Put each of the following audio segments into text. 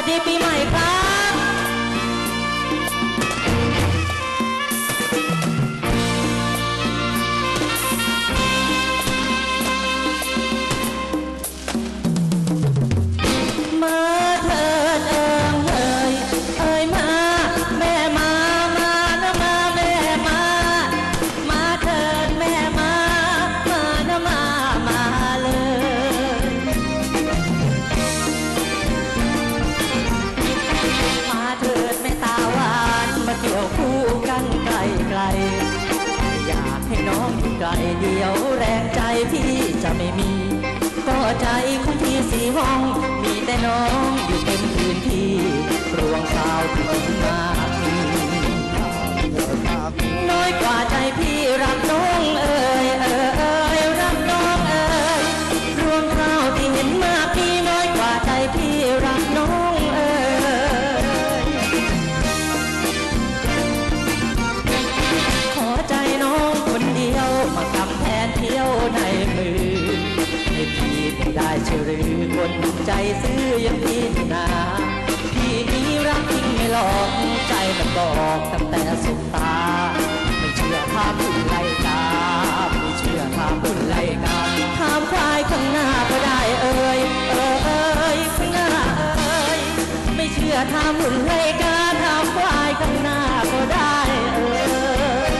สดีปี เดียวแรงใจพี่จะไม่มี ก็ใจของพี่สีห้องมีแต่น้อง อกตั้งแต่สุดตา ไม่เชื่อถามคุณไล่กาไม่เชื่อถามคุณไล่กาถามควายข้างหน้าก็ได้เอ่ยเอ่ยเอ่ยข้างหน้าเอ่ยไม่เชื่อถามคุณไล่กาถามควายข้างหน้าก็ได้เอ่ย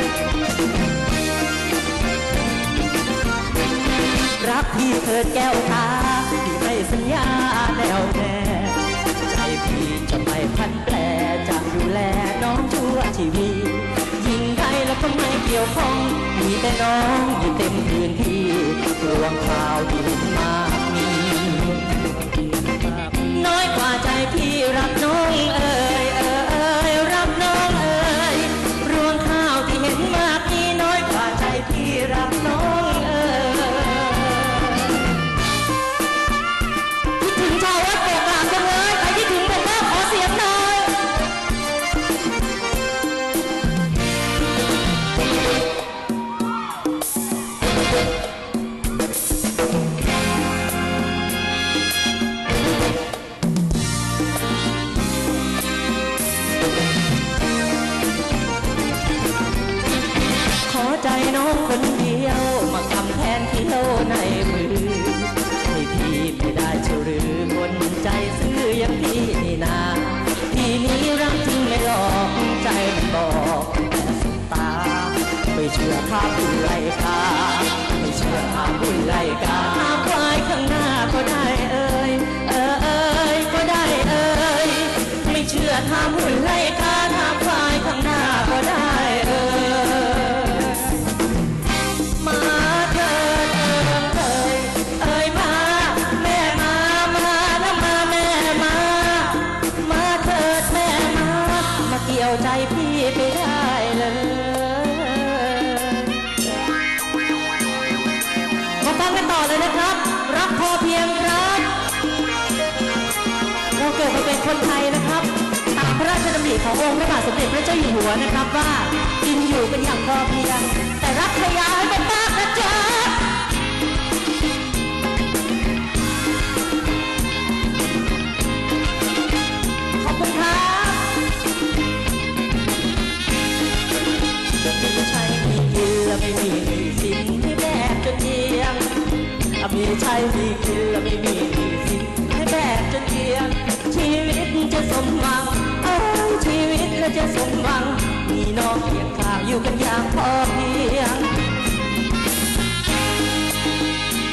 รักพี่เถิดแก้วตาพี่ไม่สัญญาแน่วแน่ ทำไมเกี่ยวข้อง มีแต่น้องอยู่เต็มพื้นที่รวงข่าวที่มากมีน้อยกว่าใจพี่รักน้องเออาใจพี่ไปได้เลยมาฟังกันต่อเลยนะครับ รักพอเพียงครับ เราเกิดมาเป็นคนไทยนะครับตามพระราชดำริขององค์พระบาทสมเด็จพระเจ้าอยู่หัวนะครับว่ากินอยู่กันอย่างพอเพียง แต่รักขยายเป็นมากนะจ๊ะ ไม่มีสินให้แบกจนเอียงมีใช่มีกินแล้วไม่มีสินให้แบกจนเอียง ชีวิตจะสมหวังเอ้ยชีวิตแล้วจะสมหวัง มีน้องเคียงข้างอยู่กันอย่างพอเพียง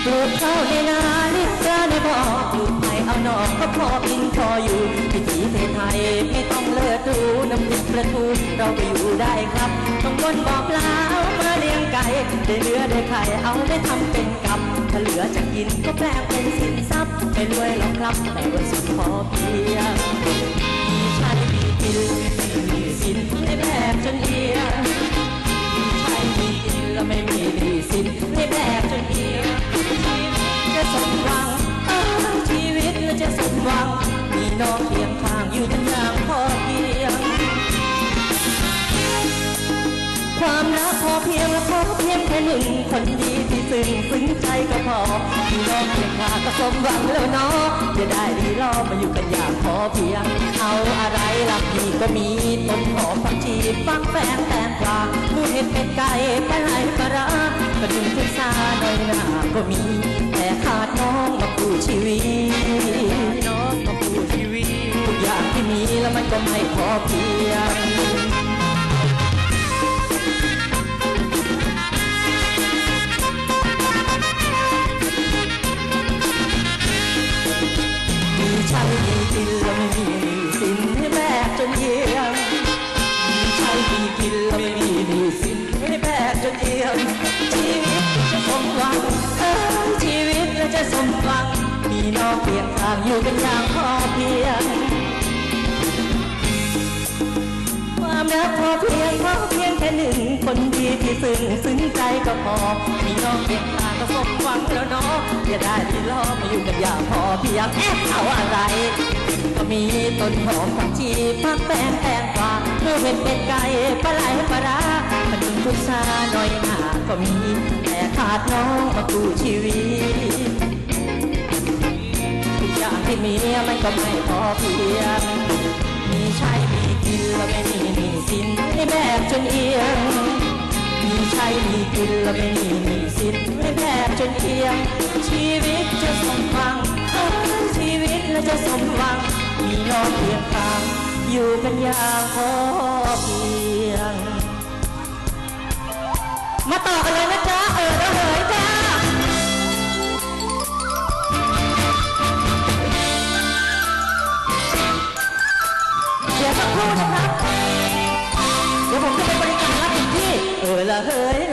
ปลูกข้าวในนาเลี้ยงปลาในบ่อปลูกไผ่เอาหนอกก็พอกินพออยู่วิถีไทยไม่ต้องเลิศดูน้ำพริกปลาทูเราไปอยู่ได้ครับต้องบนบอกลาเอามา ได้เนื้อได้ไข่เอาได้ทำเป็นกับถ้าเหลือจะกินก็แปลงเป็นสินทรัพย์เป็นรวยหรอกครับแต่ว่าสุดพอเพียงมีใช้มีกินไม่มีสินให้แบบจนเอียงใช่มีกินแล้วไม่มีดีสิ ความรักพอเพียงและพอเพียงแค่หนึ่งคนดีที่ซึ้งซึ้งใจก็พอพี่น้องเพียงข้าก็สมหวังแล้วเนาะจะได้ดีรอมาอยู่กันอย่างพอเพียง เอาอะไรล่ะพี่ก็มีต้นหอมผักชีฟักแฟงแตงกวาหมูเห็ดเป็ดไก่ปลาไหลปลาร้ากระดุมพุทราหน่อยหน้าก็มี แต่ขาดน้องมาคู่ชีวิตน้องมาปูชีวิตทุกอย่างที่มีแล้วมันก็ไม่พอเพียง ใช่มีกินแล้วไม่มีสินให้แบกจนเยี่ยมมีใช่มีกินแล้วไม่มีหนี้สินให้แบกจนเยี่ยมชีวิตจะสมหวังเออชีวิตแล้วจะสมหวังมีน้องเพียงข้างอยู่กันอย่างพอเพียงความรักพอเพียงพอเพียงแค่หนึ่งคนดีที่ซึ้งซึ้งใจก็พอมีน้องเพียงข้าง สมหวังแล้วเนาะอย่าได้ที่รอมาอยู่กันอย่างพอเพียงแอบเอาอะไร ก็มีต้นหอมผักชีผักแป้งแตงกวาเพื่อเป็นเป็ดไก่ปลาไหลปลาร้าขนมพุทราหน่อยหนาก็มี แต่ขาดน้องมากู้ชีวิตทุกอย่างที่มีมันก็ไม่พอเพียงมีใช้มีกินแล้วไม่มีหนี้สินให้แบกจนเอียง มีใช้มีกินแล้วไม่มีมีสินไม่แบกจนเอียง ชีวิตจะสมหวังชีวิตแล้วจะสมหวัง มีน้องเพียงข้างอยู่กันอย่างพอเพียง มาต่อกันเลย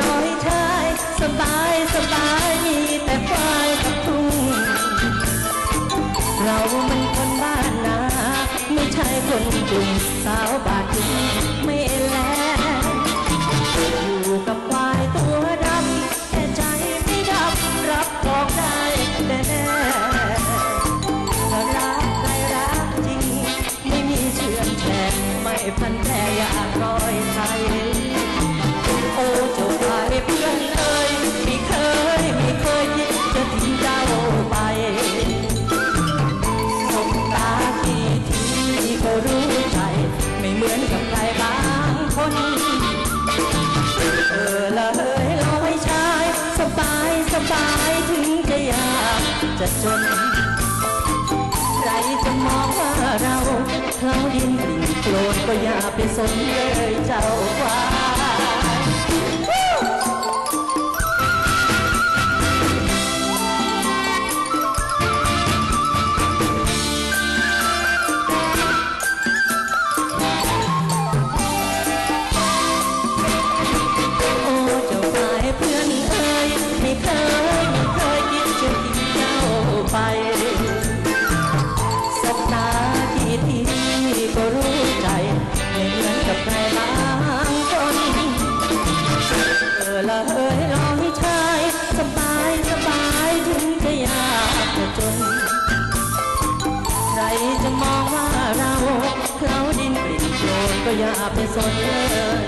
ลอยชายสบายสบายมีแต่ควายกับทุ่งเรามันคนบ้านนา ไม่ใช่คนกรุงสาวบาดถึง จะจน ใครจะมองว่าเราเคล้าดินกลิ่นโคลนก็อย่าไปสนเลยเจ้าว่า ก็รู้ใจไม่เหมือนกับใครบางคนเออละเฮ้ยลองให้ชายสบายสบายถึงจะยากจะจน ใครจะมองว่าเราเคล้าดินกลิ่นโคลนก็อย่าไปสนเลย